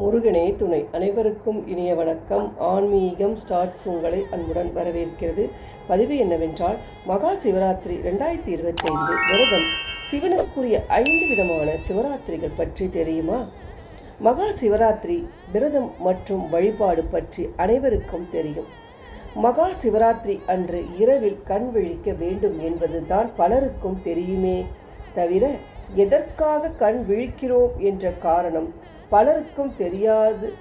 முருகனே துணை. அனைவருக்கும் இனிய வணக்கம். ஆன்மீகம் ஸ்டார்ட்ஸ் உங்களை அன்புடன் வரவேற்கிறது. பதிவு என்னவென்றால் மகா சிவராத்திரி ரெண்டாயிரத்தி இருபத்தைந்து விரதம் சிவனுக்குரிய ஐந்து விதமான சிவராத்திரிகள் பற்றி தெரியுமா? மகா சிவராத்திரி விரதம் மற்றும் வழிபாடு பற்றி அனைவருக்கும் தெரியும். மகா சிவராத்திரி அன்று இரவில் கண் விழிக்க வேண்டும் என்பதுதான் பலருக்கும் தெரியுமே தவிர எதற்காக கண் விழிக்கிறோம் என்ற காரணம் பலருக்கும் தெரியாது.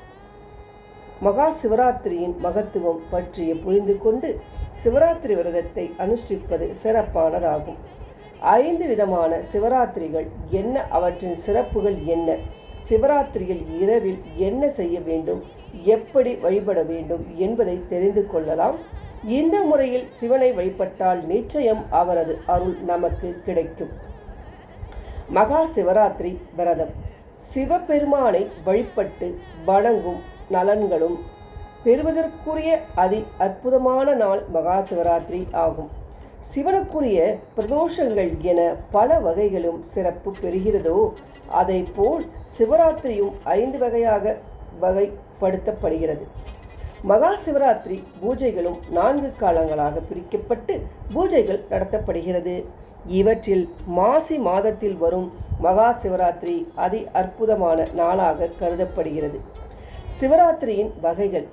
மகா சிவராத்திரியின் மகத்துவம் பற்றிய புரிந்து கொண்டு சிவராத்திரி விரதத்தை அனுஷ்டிப்பது சிறப்பானதாகும். ஐந்து விதமான சிவராத்திரிகள் என்ன? அவற்றின் சிறப்புகள் என்ன? சிவராத்திரியில் இரவில் என்ன செய்ய வேண்டும்? எப்படி வழிபட வேண்டும் என்பதை தெரிந்து கொள்ளலாம். இந்த முறையில் சிவனை வழிபட்டால் நிச்சயம் அவரது அருள் நமக்கு கிடைக்கும். மகா சிவராத்திரி விரதம். சிவபெருமானை வழிபட்டு வணங்கும் நலன்களும் பெறுவதற்குரிய அதி அற்புதமான நாள் மகா சிவராத்திரி ஆகும். சிவனுக்குரிய பிரதோஷங்கள் என பல வகைகளும் சிறப்பு பெறுகிறதோ அதை போல் சிவராத்திரியும் ஐந்து வகையாக வகைப்படுத்தப்படுகிறது. மகா சிவராத்திரி பூஜைகளும் நான்கு காலங்களாக பிரிக்கப்பட்டு பூஜைகள் நடத்தப்படுகிறது. இவற்றில் மாசி மாதத்தில் வரும் மகா சிவராத்திரி அதி அற்புதமான நாளாக கருதப்படுகிறது. சிவராத்திரியின் வகைகள்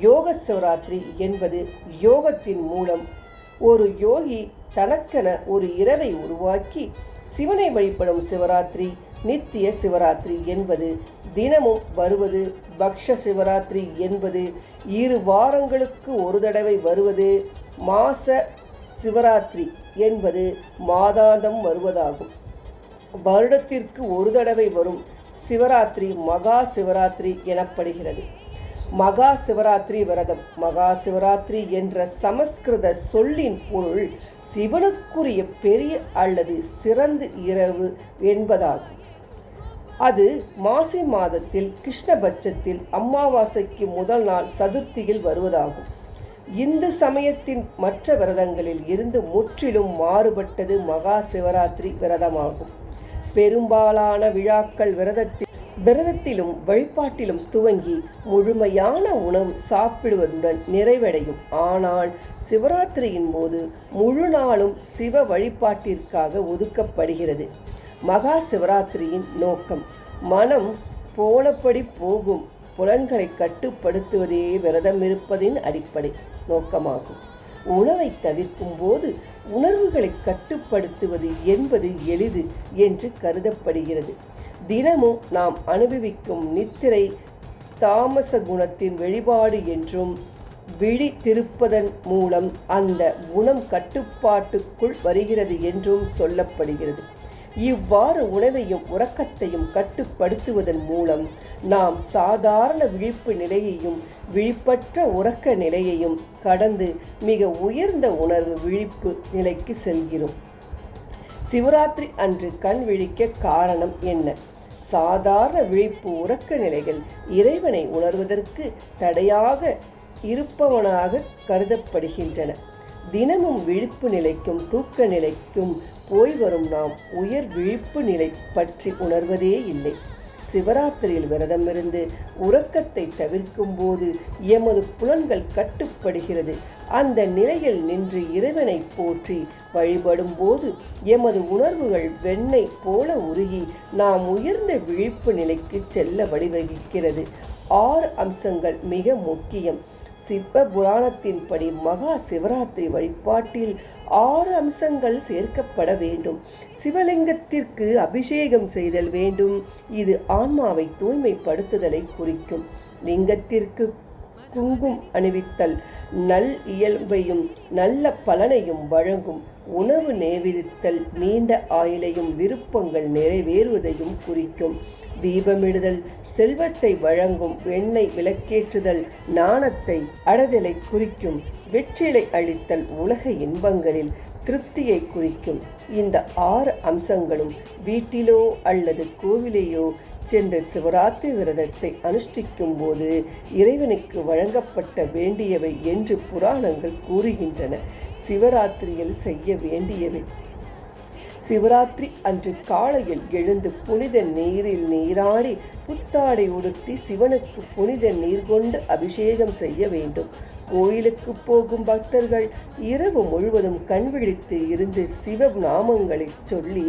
யோக சிவராத்திரி என்பது யோகத்தின் மூலம் ஒரு யோகி தனக்கென ஒரு இரவை உருவாக்கி சிவனை வழிபடும் சிவராத்திரி நித்திய சிவராத்திரி என்பது தினமும் வருவது பக்ஷ சிவராத்திரி என்பது இரு வாரங்களுக்கு ஒரு தடவை வருவது மாச சிவராத்திரி என்பது மாதாந்தம் வருவதாகும். வருடத்திற்கு ஒரு தடவை வரும் சிவராத்திரி மகா சிவராத்திரி எனப்படுகிறது. மகா சிவராத்திரி விரதம். மகா சிவராத்திரி என்ற சமஸ்கிருத சொல்லின் பொருள் சிவனுக்குரிய பெரிய அல்லது சிறந்த இரவு என்பதாகும். அது மாசி மாதத்தில் கிருஷ்ணபட்சத்தில் அமாவாசைக்கு முதல் நாள் சதுர்த்தியில் வருவதாகும். இந்து சமயத்தின் மற்ற விரதங்களில் இருந்து முற்றிலும் மாறுபட்டது மகா சிவராத்திரி விரதமாகும். பெரும்பாலான விழாக்கள் விரதத்தில் விரதத்திலும் வழிபாட்டிலும் துவங்கி முழுமையான உணவு சாப்பிடுவதுடன் நிறைவடையும். ஆனால் சிவராத்திரியின் போது முழு நாளும் சிவ வழிபாட்டிற்காக ஒதுக்கப்படுகிறது. மகா சிவராத்திரியின் நோக்கம் மனம் போனபடி போகும் புலன்களை கட்டுப்படுத்துவதே விரதம் இருப்பதின் அடிப்படை நோக்கமாகும். உணவை தவிர்க்கும் போது உணர்வுகளை கட்டுப்படுத்துவது என்பது எளிது என்று கருதப்படுகிறது. தினமும் நாம் அனுபவிக்கும் நித்திரை தாமச குணத்தின் வெளிப்பாடு என்றும் விழி திருப்பதன் மூலம் அந்த குணம் கட்டுப்பாட்டுக்குள் வருகிறது என்றும் சொல்லப்படுகிறது. இவ்வாறு உணவையும் உறக்கத்தையும் கட்டுப்படுத்துவதன் மூலம் நாம் சாதாரண விழிப்பு நிலையையும் விழிப்பற்ற உறக்க நிலையையும் கடந்து மிக உயர்ந்த உணர்வு விழிப்பு நிலைக்கு செல்கிறோம். சிவராத்திரி அன்று கண் விழிக்க காரணம் என்ன? சாதாரண விழிப்பு உறக்க நிலைகள் இறைவனை உணர்வதற்கு தடையாக இருப்பவனாக கருதப்படுகின்றன. தினமும் விழிப்பு நிலைக்கும் தூக்க நிலைக்கும் போய் வரும் நாம் உயர் விழிப்பு நிலை பற்றி உணர்வதே இல்லை. சிவராத்திரியில் விரதமிருந்து உறக்கத்தை தவிர்க்கும் போது எமது புலன்கள் கட்டுப்படுகிறது. அந்த நிலையில் நின்று இறைவனை போற்றி வழிபடும் போது எமது உணர்வுகள் வெண்ணை போல உருகி நாம் உயர்ந்த விழிப்பு நிலைக்கு செல்ல வழிவகுக்கிறது. ஆறு அம்சங்கள் மிக முக்கியம். சிவ புராணத்தின்படி மகா சிவராத்திரி வழிபாட்டில் ஆறு அம்சங்கள் சேர்க்கப்பட வேண்டும். சிவலிங்கத்திற்கு அபிஷேகம் செய்தல் வேண்டும். இது ஆன்மாவை தூய்மைப்படுத்துதலை குறிக்கும். லிங்கத்திற்கு குங்கும் அணிவித்தல் நல் இயல்பையும் நல்ல பலனையும் வழங்கும். உணவு நேவிரித்தல் நீண்ட ஆயுளையும் விருப்பங்கள் நிறைவேறுவதையும் குறிக்கும். தீபமிடுதல் செல்வத்தை வழங்கும் வெண்ணெய் விளக்கேற்றுதல் நாணத்தை அடதலை குறிக்கும் வெற்றிலை அளித்தல் உலக இன்பங்களில் திருப்தியை குறிக்கும். இந்த ஆறு அம்சங்களும் வீட்டிலோ அல்லது கோவிலையோ சென்று சிவராத்திரி விரதத்தை அனுஷ்டிக்கும் போது இறைவனுக்கு வழங்கப்பட்ட வேண்டியவை என்று புராணங்கள் கூறுகின்றன. சிவராத்திரியில் செய்ய வேண்டியவை சிவராத்திரி அன்று காலையில் எழுந்து புனித நீரில் நீராடி புத்தாடை உடுத்தி சிவனுக்கு புனித நீர் கொண்டு அபிஷேகம் செய்ய வேண்டும். கோயிலுக்கு போகும் பக்தர்கள் இரவு முழுவதும் கண் விழித்து இருந்து சிவ நாமங்களை சொல்லி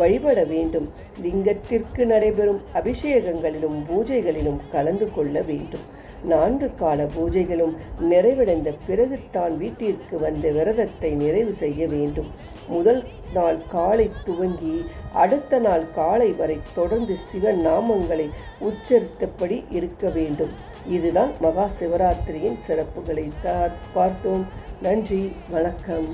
வழிபட வேண்டும். லிங்கத்திற்கு நடைபெறும் அபிஷேகங்களிலும் பூஜைகளிலும் கலந்து கொள்ள வேண்டும். நான்கு கால பூஜைகளும் நிறைவடைந்த பிறகு தான் வீட்டிற்கு வந்து விரதத்தை நிறைவு செய்ய வேண்டும். முதல் நாள் காலை துவங்கி அடுத்த நாள் காலை வரை தொடர்ந்து சிவ நாமங்களை உச்சரித்தபடி இருக்க வேண்டும். இதுதான் மகா சிவராத்திரியின் சிறப்புகளை தா பார்த்தோம். நன்றி வணக்கம்.